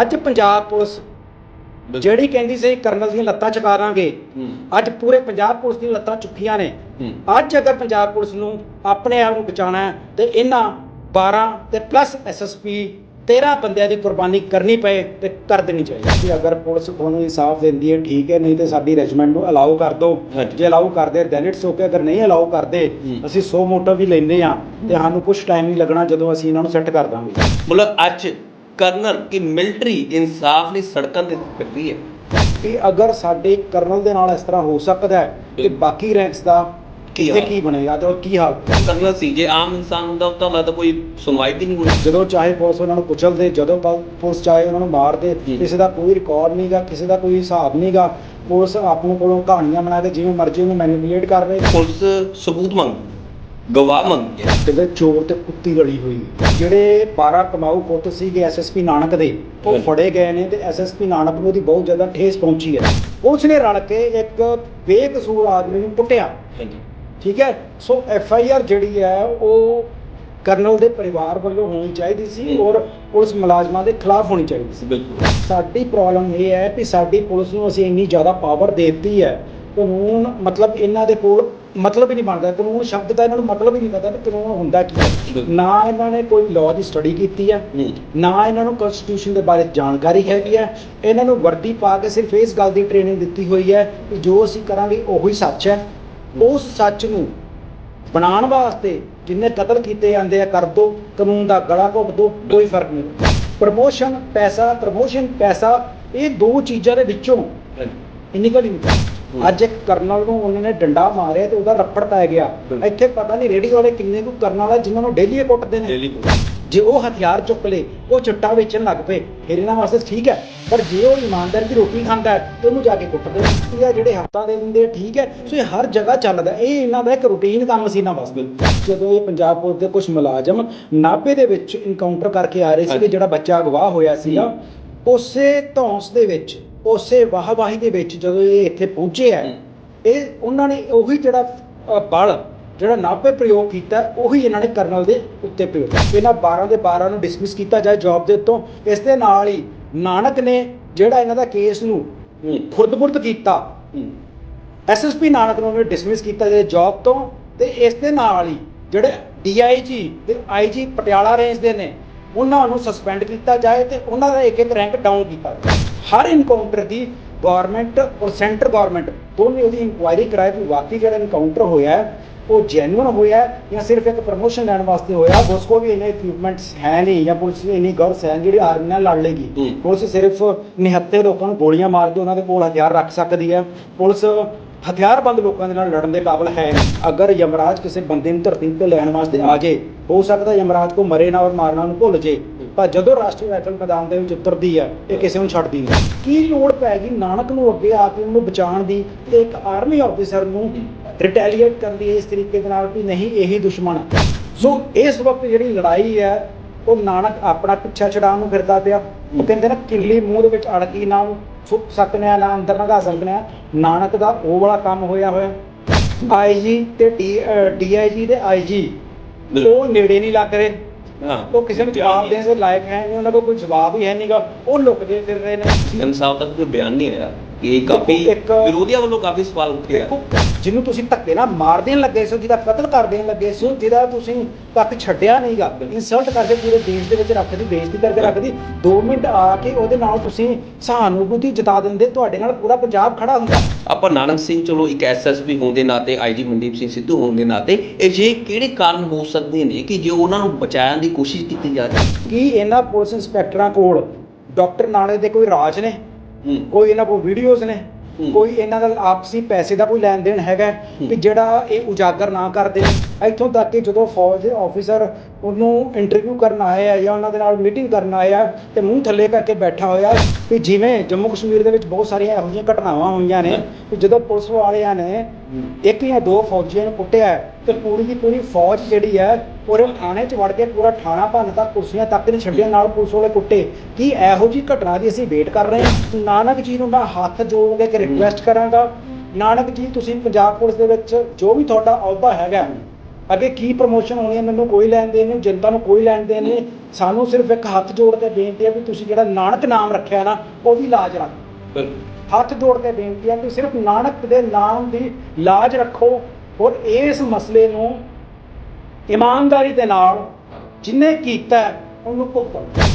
ਅੱਜ ਪੰਜਾਬ ਪੁਲਿਸ ਜਿਹੜੀ ਕਹਿੰਦੀ ਸੀ ਕਰਨਲ ਦੀਆਂ ਲੱਤਾਂ ਚਕਾਰਾਂਗੇ ਅੱਜ ਪੂਰੇ ਪੰਜਾਬ ਪੁਲਿਸ ਦੀਆਂ ਲੱਤਾਂ ਚੁੱਕੀਆਂ ਨੇ। ਅੱਜ ਅਗਰ ਪੰਜਾਬ ਪੁਲਿਸ ਨੂੰ ਆਪਣੇ ਆਪ ਨੂੰ ਬਚਾਉਣਾ ਹੈ ਤੇ ਇਹਨਾਂ 12 ਤੇ ਪਲੱਸ ਐਸਐਸਪੀ 13 ਬੰਦਿਆਂ ਦੀ ਕੁਰਬਾਨੀ ਕਰਨੀ ਪਏ ਤੇ ਕਰ ਦੇਣੀ ਚਾਹੀਦੀ ਕਿ ਅਗਰ ਪੁਲਿਸ ਤੁਹਾਨੂੰ ਇਨਸਾਫ ਦਿੰਦੀ ਹੈ ਠੀਕ ਹੈ ਨਹੀਂ ਤੇ ਸਾਡੀ ਰੈਜੀਮੈਂਟ ਨੂੰ ਅਲਾਉ ਕਰ ਦਿਓ। ਹਾਂਜੀ। ਜੇ ਅਲਾਉ ਕਰਦੇ ਦੈਨ ਇਟਸ ਓਕੇ ਅਗਰ ਨਹੀਂ ਅਲਾਉ ਕਰਦੇ। ਅਸੀਂ 100 ਮੋਟਰ ਵੀ ਲੈਂਦੇ ਆ ਤੇ ਸਾਨੂੰ ਕੁਝ ਟਾਈਮ ਨਹੀਂ ਲੱਗਣਾ ਜਦੋਂ ਅਸੀਂ ਇਹਨਾਂ ਨੂੰ ਸੈੱਟ ਕਰ ਦਾਂਗੇ। ਮਤਲਬ ਅੱਜ ਕਰਨਲ ਕਿ ਮਿਲਟਰੀ ਇਨਸਾਫ ਲਈ ਸੜਕਾਂ ਤੇ ਫਿਰਦੀ ਹੈ। ਕਿ ਅਗਰ ਸਾਡੇ ਕਰਨਲ ਦੇ ਨਾਲ ਇਸ ਤਰ੍ਹਾਂ ਹੋ ਸਕਦਾ ਹੈ ਕਿ ਬਾਕੀ ਰੈਂਕਸ ਦਾ ਕੀ ਹਾਲ? ਕੀ ਬਣੇਗਾ ਤੇ ਉਹ ਕੀ ਹਾਲ? ਕਰਨਲ ਸੀ ਜੇ ਆਮ ਇਨਸਾਨ ਹੁੰਦਾ ਤਾਂ ਲੱਗਦਾ ਕੋਈ ਸੁਣਵਾਈ ਵੀ ਨਹੀਂ ਹੋਣੀ। ਜਦੋਂ ਚਾਹੇ ਪੁਲਿਸ ਉਹਨਾਂ ਨੂੰ ਕੁਚਲਦੇ ਜਦੋਂ ਪਲ- ਪੁਲਿਸ ਚਾਹੇ ਉਹਨਾਂ ਨੂੰ ਮਾਰਦੇ ਹੂੰ। ਕਿਸੇ ਦਾ ਕੋਈ ਰਿਕਾਰਡ ਨਹੀਂਗਾ ਕਿਸੇ ਦਾ ਕੋਈ ਹਿਸਾਬ ਨਹੀਂਗਾ ਪੁਲਿਸ ਆਪਣੇ ਕੋਲੋਂ ਕਹਾਣੀਆਂ ਬਣਾ ਕੇ ਜਿਵੇਂ ਮਰਜ਼ੀ ਉਹਨੂੰ ਮੈਨੀਪੂਲੇਟ ਕਰ ਰਹੇ। ਪੁਲਿਸ ਸਬੂਤ ਮੰਗ ਗਵਾਹ ਮੰਗਦੀ ਹੈ ਤੇ ਚੋਰ ਤੇ ਕੁੱਤੀ ਰਲੀ ਹੋਈ। ਜਿਹੜੇ 12 ਕਮਾਊ ਪੁੱਤ ਸੀਗੇ ਐਸਐਸਪੀ ਨਾਨਕ ਦੇ ਉਹ। ਫੜੇ ਗਏ ਨੇ ਤੇ ਐਸਐਸਪੀ ਨਾਨਕ ਨੂੰ ਉਹਦੀ ਬਹੁਤ ਜ਼ਿਆਦਾ ਠੇਸ ਪਹੁੰਚੀ ਹੈ। ਉਸ ਨੇ ਰਲ ਕੇ ਇੱਕ ਬੇਕਸੂਰ ਆਦਮੀ ਨੂੰ ਕੁੱਟਿਆ। ਠੀਕ ਹੈ? ਸੋ ਐਫ ਆਈ ਆਰ ਜਿਹੜੀ ਹੈ ਉਹ ਕਰਨਲ ਦੇ ਪਰਿਵਾਰ ਵੱਲੋਂ ਹੋਣੀ ਚਾਹੀਦੀ ਸੀ। ਔਰ ਪੁਲਿਸ ਮੁਲਾਜ਼ਮਾਂ ਦੇ ਖਿਲਾਫ ਹੋਣੀ ਚਾਹੀਦੀ ਸੀ। ਬਿਲਕੁਲ। ਸਾਡੀ ਪ੍ਰੋਬਲਮ ਇਹ ਹੈ ਕਿ ਸਾਡੀ ਪੁਲਿਸ ਨੂੰ ਅਸੀਂ ਇੰਨੀ ਜ਼ਿਆਦਾ ਪਾਵਰ ਦੇ ਦਿੱਤੀ ਹੈ ਕਾਨੂੰਨ ਮਤਲਬ ਇਹਨਾਂ ਦੇ ਕੋਲ ਮਤਲਬ ਹੀ ਨਹੀਂ ਬਣਦਾ। ਕਾਨੂੰਨ ਸ਼ਬਦ ਦਾ ਇਹਨਾਂ ਨੂੰ ਮਤਲਬ ਹੀ ਨਹੀਂ ਪਤਾ ਕਿ ਕਾਨੂੰਨ ਹੁੰਦਾ ਕੀ ਹੈ। ਨਾ ਇਹਨਾਂ ਨੇ ਕੋਈ ਲਾਅ ਦੀ ਸਟੱਡੀ ਕੀਤੀ ਹੈ ਨਾ ਇਹਨਾਂ ਨੂੰ ਕਨਸਟੀਟਿਊਸ਼ਨ ਦੇ ਬਾਰੇ ਜਾਣਕਾਰੀ ਹੈਗੀ ਹੈ। ਇਹਨਾਂ ਨੂੰ ਵਰਦੀ ਪਾ ਕੇ ਸਿਰਫ ਇਸ ਗੱਲ ਦੀ ਟ੍ਰੇਨਿੰਗ ਦਿੱਤੀ ਹੋਈ ਹੈ ਕਿ ਜੋ ਅਸੀਂ ਕਰਾਂਗੇ ਉਹੀ ਸੱਚ ਹੈ। ਉਸ ਸੱਚ ਨੂੰ ਬਣਾਉਣ ਵਾਸਤੇ ਜਿੰਨੇ ਕਤਲ ਕੀਤੇ ਜਾਂਦੇ ਆ ਕਰ ਦੋ। ਕਾਨੂੰਨ ਦਾ ਗਲਾ ਘੁੱਟ ਦੋ ਕੋਈ ਫ਼ਰਕ ਨਹੀਂ। ਪ੍ਰਮੋਸ਼ਨ ਪੈਸਾ ਪ੍ਰਮੋਸ਼ਨ ਪੈਸਾ ਇਹ ਦੋ ਚੀਜ਼ਾਂ ਦੇ ਵਿੱਚੋਂ ਨਿਕਲ ਨਹੀਂ। ਅੱਜ ਇੱਕ ਕਰਨਲ ਨੂੰ ਉਹਨਾਂ ਨੇ ਡੰਡਾ ਮਾਰਿਆ ਤੇ ਉਹਦਾ ਰੱਪੜ ਪੈ ਗਿਆ। ਇੱਥੇ ਪਤਾ ਨਹੀਂ ਰੇਡੀ ਵਾਲੇ ਕਿੰਨੇ ਕੁ ਕਰਨਲ ਆ ਜਿਨ੍ਹਾਂ ਨੂੰ ਡੇਲੀ ਕੁੱਟਦੇ ਨੇ। ਜੇ ਉਹ ਹਥਿਆਰ ਚੁੱਕ ਲੇ ਉਹ ਚਿੱਟਾ ਵੇਚਣ ਲੱਗ ਪਏ ਫਿਰ ਇਹਨਾਂ ਵਾਸਤੇ ਠੀਕ ਹੈ। ਪਰ ਜੇ ਉਹ ਇਮਾਨਦਾਰੀ ਦੀ ਰੋਟੀ ਖਾਂਦਾ ਹੈ ਤੇ ਉਹਨੂੰ ਜਾ ਕੇ ਕੁੱਟਦੇ ਨੇ। ਇਹ ਜਿਹੜੇ ਹੱਥਾਂ ਦੇ ਦਿੰਦੇ ਠੀਕ ਹੈ। ਸੋ ਇਹ ਹਰ ਜਗ੍ਹਾ ਚੱਲਦਾ ਇਹ ਇਹਨਾਂ ਦਾ ਇੱਕ ਰੂਟੀਨ ਕੰਮ ਸੀ ਇਹਨਾਂ ਵਾਸਤੇ। ਜਦੋਂ ਇਹ ਪੰਜਾਬ ਪੁਲਿਸ ਦੇ ਕੁਝ ਮੁਲਾਜ਼ਮ ਨਾਭੇ ਦੇ ਵਿੱਚ ਇਨਕਾਊਂਟਰ ਕਰਕੇ ਆ ਰਹੇ ਸੀ ਹਾਂਜੀ। ਜਿਹੜਾ ਬੱਚਾ ਅਗਵਾ ਹੋਇਆ ਸੀਗਾ ਉਸੇ ਧੌਂਸ ਦੇ ਵਿੱਚ ਉਸੇ ਵਾਹਵਾਹੀ ਦੇ ਵਿੱਚ ਜਦੋਂ ਇਹ ਇੱਥੇ ਪਹੁੰਚੇ ਆ। ਇਹ ਉਹਨਾਂ ਨੇ ਉਹੀ ਜਿਹੜਾ ਬਲ ਜਿਹੜਾ ਨਾਭੇ ਪ੍ਰਯੋਗ ਕੀਤਾ ਉਹੀ ਇਹਨਾਂ ਨੇ ਕਰਨਲ ਦੇ ਉੱਤੇ ਪ੍ਰਯੋਗ ਕੀਤਾ। ਇਹਨਾਂ 12 ਦੇ 12 ਨੂੰ ਡਿਸਮਿਸ ਕੀਤਾ ਜਾਏ ਜੌਬ ਦੇ ਉੱਤੋਂ ਇਸ ਦੇ ਨਾਲ ਹੀ ਨਾਨਕ ਨੇ ਜਿਹੜਾ ਇਹਨਾਂ ਦਾ ਕੇਸ ਨੂੰ ਹੂੰ ਖੁਰਦ-ਬੁਰਦ ਕੀਤਾ ਐਸਐਸਪੀ ਨਾਨਕ ਨੂੰ ਡਿਸਮਿਸ ਕੀਤਾ ਜਾਏ ਜੌਬ ਤੋਂ ਤੇ ਇਸ ਦੇ ਨਾਲ ਹੀ ਜਿਹੜੇ ਡੀਆਈਜੀ ਤੇ ਆਈਜੀ ਪਟਿਆਲਾ ਰੇਂਜ ਦੇ ਨੇ ਉਹਨਾਂ ਨੂੰ ਸਸਪੈਂਡ ਕੀਤਾ ਜਾਏ ਤੇ ਉਹਨਾਂ ਦਾ ਇੱਕ ਇੱਕ ਰੈਂਕ ਡਾਊਨ ਕੀਤਾ ਜਾਏ। ਹਰ ਇਨਕਾਊਂਟਰ ਦੀ ਗਵਰਨਮੈਂਟ ਔਰ ਸੈਂਟਰ ਗਵਰਨਮੈਂਟ ਦੋਨੇ ਉਹਦੀ ਇਨਕੁਆਇਰੀ ਕਰਾਏ ਕਿ ਵਾਕਈ ਜਿਹੜਾ ਇਨਕਾਊਂਟਰ ਹੋਇਆ ਹੈ, ਉਹ ਜੈਨੂਇਨ ਹੋਇਆ ਹੈ ਜਾਂ ਸਿਰਫ ਇੱਕ ਪ੍ਰਮੋਸ਼ਨ ਲੈਣ ਵਾਸਤੇ ਹੋਇਆ ਉਸ ਕੋ ਵੀ ਇਹਨੇ ਇਕਵਿਪਮੈਂਟਸ ਹੈ ਨਹੀਂ ਜਾਂ ਪੁਲਿਸ ਦੀ ਇੰਨੀ ਗਰਸ ਹੈ ਜਿਹੜੀ ਆਰਮੀ ਨਾਲ ਲੜ ਲੇਗੀ। ਪੁਲਿਸ ਸਿਰਫ ਨਿਹੱਥੇ ਲੋਕਾਂ ਨੂੰ ਗੋਲੀਆਂ ਮਾਰ ਕੇ ਉਹਨਾਂ ਦੇ ਕੋਲ ਹਥਿਆਰ ਰੱਖ ਸਕਦੀ ਹੈ। ਪੁਲਿਸ ਹਥਿਆਰਬੰਦ ਲੋਕਾਂ ਦੇ ਨਾਲ ਲੜਨ ਦੇ ਕਾਬਿਲ ਹੈ ਅਗਰ ਯਮਰਾਜ ਕਿਸੇ ਬੰਦੇ ਨੂੰ ਧਰਤੀ ਤੇ ਲੈਣ ਵਾਸਤੇ ਆ ਜੇ, ਹੋ ਸਕਦਾ ਯਮਰਾਜ ਕੋ ਮਰੇ ਨਾ ਔਰ ਮਾਰਨਾ ਨੂੰ ਭੁੱਲ ਜੇ। ਪਰ ਜਦੋਂ ਰਾਸ਼ਟਰੀ ਰਾਈਫਲ ਮੈਦਾਨ ਦੇ ਵਿੱਚ ਉਤਰਦੀ ਹੈ, ਇਹ ਕਿਸੇ ਨੂੰ ਛੱਡਦੀ ਨਹੀਂ। ਕੀ ਲੋੜ ਪੈ ਗਈ ਨਾਨਕ ਨੂੰ ਅੱਗੇ ਆ ਕੇ ਉਹਨੂੰ ਬਚਾਉਣ ਦੀ ਤੇ ਇੱਕ ਆਰਮੀ ਆਫੀਸਰ ਨੂੰ ਰਿਟੈਲੀਏਟ ਕਰਨ ਦੀ ਇਸ ਤਰੀਕੇ ਦੇ ਨਾਲ ਵੀ ਨਹੀਂ, ਇਹੀ ਦੁਸ਼ਮਣ। ਸੋ ਇਸ ਵਕਤ ਜਿਹੜੀ ਲੜਾਈ ਹੈ ਉਹ ਨਾਨਕ ਆਪਣਾ ਪਿੱਛਾ ਛਡਾਉਣ ਨੂੰ ਫਿਰਦਾ ਪਿਆ। ਉਹ ਕਹਿੰਦੇ ਨਾ ਕਿੱਲੀ ਮੂੰਹ ਦੇ ਵਿੱਚ ਅੜਕੀ ਨਾ ਸੁੱਕ ਸਕਨੇ ਆ ਨਾ ਅੰਦਰ ਨਗਾ ਸਕਨੇ ਆ। ਨਾਨਕ ਦਾ ਉਹ ਵਾਲਾ ਕੰਮ ਹੋਇਆ ਹੋਇਆ। ਆਈਜੀ ਤੇ ਡੀਆਈਜੀ ਤੇ ਆਈਜੀ ਉਹ ਨੇੜੇ ਨਹੀਂ ਲੱਗ ਰਹੇ। ਹਾਂ। ਉਹ ਕਿਸੇ ਨੂੰ ਜਵਾਬ ਦੇਣ ਦੇ ਲਾਇਕ ਹੈ ਨਹੀਂ ਉਹਨਾਂ ਕੋਲ ਕੋਈ ਜਵਾਬ ਹੀ ਹੈ ਨਹੀਂਗਾ ਉਹ ਲੁਕਦੇ ਫਿਰ ਰਹੇ ਨੇ। ਇਨਸਾਫ ਤੱਕ ਕੋਈ ਬਿਆਨ ਨਹੀਂ ਆਇਆ। ਇਹ ਕਾਫੀ ਇੱਕ- ਵਿਰੋਧੀਆਂ ਵੱਲੋਂ ਕਾਫੀ ਸਵਾਲ ਉੱਠੇ ਆ। ਦੇਖੋ ਜਿਹਨੂੰ ਤੁਸੀਂ ਧੱਕੇ ਨਾਲ ਮਾਰ ਦੇਣ ਲੱਗੇ ਸੀ ਜਿਹਦਾ ਕਤਲ ਕਰ ਦੇਣ ਲੱਗੇ ਸੀ ਜਿਹਦਾ ਤੁਸੀਂ ਤੱਕ ਛੱਡਿਆ ਨਹੀਂਗਾ ਇਨਸਲਟ ਕਰਕੇ ਪੂਰੇ ਦੇਸ਼ ਦੇ ਵਿੱਚ ਰੱਖਦੀ ਬੇਇੱਜ਼ਤੀ ਕਰਕੇ ਰੱਖਦੀ 2 ਮਿੰਟ ਆ ਕੇ ਉਹਦੇ ਨਾਲ ਤੁਸੀਂ ਸਹਾਨੁਭੂਤੀ ਜਤਾ ਦਿੰਦੇ ਤੁਹਾਡੇ ਨਾਲ ਪੂਰਾ ਪੰਜਾਬ ਖੜਾ ਹੁੰਦਾ। ਆਪਾਂ ਨਾਨਕ ਸਿੰਘ ਚਲੋ ਇੱਕ ਐਸਐਸਪੀ ਹੋਣ ਦੇ ਨਾਤੇ ਆਈਜੀ ਮਨਦੀਪ ਸਿੰਘ ਸਿੱਧੂ ਹੋਣ ਦੇ ਨਾਤੇ ਇਹ ਜੇ ਕਿਹੜੇ ਕਾਰਨ ਹੋ ਸਕਦੇ ਨੇ ਕਿ ਜੇ ਉਹਨਾਂ ਨੂੰ ਬਚਾਉਣ ਦੀ ਕੋਸ਼ਿਸ਼ ਕੀਤੀ ਜਾ ਰਹੀ ਕੀ ਇਹਨਾਂ ਪੁਲਿਸ ਇੰਸਪੈਕਟਰਾਂ ਕੋਲ ਡਾਕਟਰ ਨਾਲੇ ਦੇ ਕੋਈ ਰਾਜ ਨੇ? ਹੂੰ ਕੋਈ ਇਹਨਾਂ ਕੋਲ ਵੀਡੀਓਜ਼ ਨੇ। ਕੋਈ ਇਹਨਾਂ ਦਾ ਆਪਸੀ ਪੈਸੇ ਦਾ ਕੋਈ ਲੈਣ ਦੇਣ ਹੈਗਾ। ਕਿ ਜਿਹੜਾ ਇਹ ਉਜਾਗਰ ਨਾ ਕਰਦੇ ਇੱਥੋਂ ਤੱਕ ਕਿ ਜਦੋਂ ਫੌਜ ਦੇ ਆਫੀਸਰ ਉਹਨੂੰ ਇੰਟਰਵਿਊ ਕਰਨ ਆਏ ਆ ਜਾਂ ਉਹਨਾਂ ਦੇ ਨਾਲ ਮੀਟਿੰਗ ਕਰਨ ਆਏ ਆ ਤੇ ਮੂੰਹ ਥੱਲੇ ਕਰਕੇ ਬੈਠਾ ਹੋਇਆ ਕਿ ਜਿਵੇਂ ਜੰਮੂ ਕਸ਼ਮੀਰ ਦੇ ਵਿੱਚ ਬਹੁਤ ਸਾਰੀਆਂ ਇਹੋ ਜਿਹੀਆਂ ਘਟਨਾਵਾਂ ਹੋਈਆਂ ਨੇ ਕਿ ਜਦੋਂ ਪੁਲਿਸ ਵਾਲਿਆਂ ਨੇ ਇੱਕ ਜਾਂ ਦੋ ਫੌਜੀਆਂ ਨੂੰ ਕੁੱਟਿਆ ਤੇ ਪੂਰੀ ਦੀ ਪੂਰੀ ਫੌਜ ਜਿਹੜੀ ਹੈ ਪੂਰੇ ਥਾਣੇ 'ਚ ਵੜ ਕੇ ਪੂਰਾ ਥਾਣਾ ਭੰਨ ਕੁਰਸੀਆਂ ਤੱਕ ਨਹੀਂ ਛੱਡੀਆਂ, ਨਾਲ ਪੁਲਿਸ ਵਾਲੇ ਕੁੱਟੇ। ਕੀ ਇਹੋ ਜਿਹੀ ਘਟਨਾ ਦੀ ਅਸੀਂ ਵੇਟ ਕਰ ਰਹੇ ਹਾਂ? ਨਾਨਕ ਜੀ ਨੂੰ ਮੈਂ ਹੱਥ ਜੋੜ ਕੇ ਰਿਕੁਐਸਟ ਕਰਾਂਗਾ। ਨਾਨਕ ਜੀ, ਤੁਸੀਂ ਪੰਜਾਬ ਪੁਲਿਸ ਦੇ ਵਿੱਚ ਜੋ ਵੀ ਤੁਹਾਡਾ ਅਹੁਦਾ ਹੈਗਾ, ਅੱਗੇ ਕੀ ਪ੍ਰਮੋਸ਼ਨ ਹੋਣੀ ਹੈ, ਮੈਨੂੰ ਕੋਈ ਲੈਣ ਦੇਣ ਨਹੀਂ, ਜਨਤਾ ਨੂੰ ਕੋਈ ਲੈਣ ਦੇਣ ਨਹੀਂ। ਸਾਨੂੰ ਸਿਰਫ ਇੱਕ ਹੱਥ ਜੋੜ ਕੇ ਬੇਨਤੀ ਹੈ ਵੀ ਤੁਸੀਂ ਜਿਹੜਾ ਨਾਨਕ ਨਾਮ ਰੱਖਿਆ ਨਾ ਉਹਦੀ ਲਾਜ ਰੱਖ। ਹੱਥ ਜੋੜ ਕੇ ਬੇਨਤੀ ਹੈ ਕਿ ਸਿਰਫ ਨਾਨਕ ਦੇ ਨਾਮ ਦੀ ਲਾਜ ਰੱਖੋ। ਔਰ ਇਸ ਮਸਲੇ ਨੂੰ ਇਮਾਨਦਾਰੀ ਦੇ ਨਾਲ ਜਿਨੇ ਕੀਤਾ ਉਹਨੂੰ ਭੁਗਤੋ।